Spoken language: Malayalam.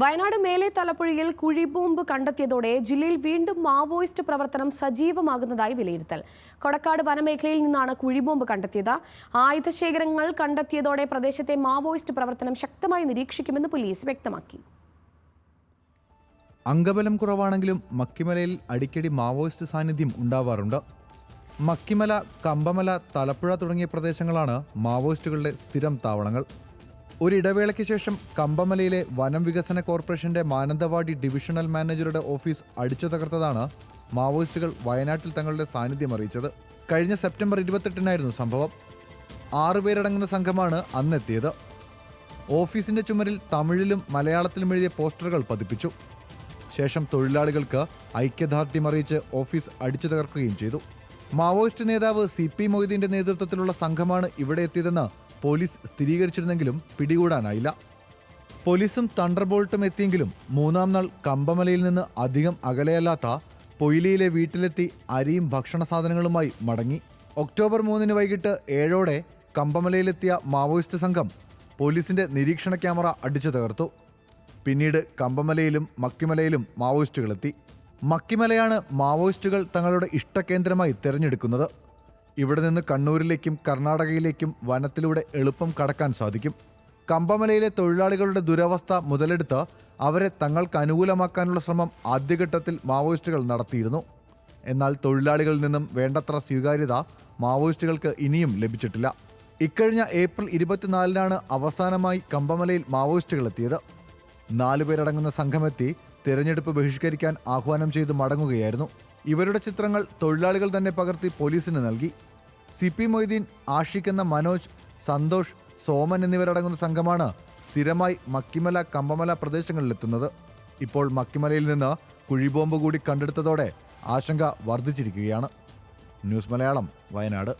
വയനാട് മേലെ തലപ്പുഴയിൽ കുഴിബോംബ് കണ്ടെത്തിയതോടെ ജില്ലയിൽ വീണ്ടും മാവോയിസ്റ്റ് പ്രവർത്തനം സജീവമാകുന്നതായി വിലയിരുത്തൽ. കൊടക്കാട് വനമേഖലയിൽ നിന്നാണ് കുഴിബോംബ് കണ്ടെത്തിയത്. ആയുധശേഖരങ്ങൾ കണ്ടെത്തിയതോടെ പ്രദേശത്തെ മാവോയിസ്റ്റ് പ്രവർത്തനം ശക്തമായി നിരീക്ഷിക്കുമെന്ന് പോലീസ് വ്യക്തമാക്കി. അംഗബലം കുറവാണെങ്കിലും മക്കിമലയിൽ അടിക്കടി മാവോയിസ്റ്റ് സാന്നിധ്യം ഉണ്ടാവാറുണ്ട്. മക്കിമല കമ്പമല തലപ്പുഴ തുടങ്ങിയ പ്രദേശങ്ങളാണ് മാവോയിസ്റ്റുകളുടെ സ്ഥിരം താവളങ്ങൾ. ഒരിടവേളയ്ക്ക് ശേഷം കമ്പമലയിലെ വനം വികസന കോർപ്പറേഷന്റെ മാനന്തവാടി ഡിവിഷണൽ മാനേജറുടെ ഓഫീസ് അടിച്ചു തകർത്തതാണ് മാവോയിസ്റ്റുകൾ വയനാട്ടിൽ തങ്ങളുടെ സാന്നിധ്യം അറിയിച്ചത്. കഴിഞ്ഞ സെപ്റ്റംബർ ഇരുപത്തെട്ടിനായിരുന്നു സംഭവം. ആറുപേരടങ്ങുന്ന സംഘമാണ് അന്നെത്തിയത്. ഓഫീസിന്റെ ചുമരിൽ തമിഴിലും മലയാളത്തിലും എഴുതിയ പോസ്റ്ററുകൾ പതിപ്പിച്ചു. ശേഷം തൊഴിലാളികൾക്ക് ഐക്യദാർഢ്യം അറിയിച്ച് ഓഫീസ് അടിച്ചു തകർക്കുകയും ചെയ്തു. മാവോയിസ്റ്റ് നേതാവ് സി പി മൊയ്തീന്റെ നേതൃത്വത്തിലുള്ള സംഘമാണ് ഇവിടെ എത്തിയതെന്ന് പോലീസ് സ്ഥിരീകരിച്ചിരുന്നെങ്കിലും പിടികൂടാനായില്ല. പോലീസും തണ്ടർബോൾട്ടും എത്തിയെങ്കിലും മൂന്നാം നാൾ കമ്പമലയിൽ നിന്ന് അധികം അകലെയല്ലാത്ത പൊയിലിയിലെ വീട്ടിലെത്തി അരിയും ഭക്ഷണ സാധനങ്ങളുമായി മടങ്ങി. ഒക്ടോബർ മൂന്നിന് വൈകിട്ട് ഏഴോടെ കമ്പമലയിലെത്തിയ മാവോയിസ്റ്റ് സംഘം പോലീസിന്റെ നിരീക്ഷണ ക്യാമറ അടിച്ചു തകർത്തു. പിന്നീട് കമ്പമലയിലും മക്കിമലയിലും മാവോയിസ്റ്റുകളെത്തി. മക്കിമലയാണ് മാവോയിസ്റ്റുകൾ തങ്ങളുടെ ഇഷ്ടകേന്ദ്രമായി തിരഞ്ഞെടുക്കുന്നത്. ഇവിടെ നിന്ന് കണ്ണൂരിലേക്കും കർണാടകയിലേക്കും വനത്തിലൂടെ എളുപ്പം കടക്കാൻ സാധിക്കും. കമ്പമലയിലെ തൊഴിലാളികളുടെ ദുരവസ്ഥ മുതലെടുത്ത് അവരെ തങ്ങൾക്ക് അനുകൂലമാക്കാനുള്ള ശ്രമം ആദ്യഘട്ടത്തിൽ മാവോയിസ്റ്റുകൾ നടത്തിയിരുന്നു. എന്നാൽ തൊഴിലാളികളിൽ നിന്നും വേണ്ടത്ര സ്വീകാര്യത മാവോയിസ്റ്റുകൾക്ക് ഇനിയും ലഭിച്ചിട്ടില്ല. ഇക്കഴിഞ്ഞ ഏപ്രിൽ ഇരുപത്തിനാലിനാണ് അവസാനമായി കമ്പമലയിൽ മാവോയിസ്റ്റുകൾ എത്തിയത്. നാലുപേരടങ്ങുന്ന സംഘമെത്തി തിരഞ്ഞെടുപ്പ് ബഹിഷ്കരിക്കാൻ ആഹ്വാനം ചെയ്ത് മടങ്ങുകയായിരുന്നു. ഇവരുടെ ചിത്രങ്ങൾ തൊഴിലാളികൾ തന്നെ പകർത്തി പോലീസിന് നൽകി. സി പി മൊയ്തീൻ ആഷിഖ് എന്ന മനോജ് സന്തോഷ് സോമൻ എന്നിവരടങ്ങുന്ന സംഘമാണ് സ്ഥിരമായി മക്കിമല കമ്പമല പ്രദേശങ്ങളിലെത്തുന്നത്. ഇപ്പോൾ മക്കിമലയിൽ നിന്ന് കുഴിബോംബ് കൂടി കണ്ടെടുത്തതോടെ ആശങ്ക വർദ്ധിച്ചിരിക്കുകയാണ്. ന്യൂസ് മലയാളം വയനാട്.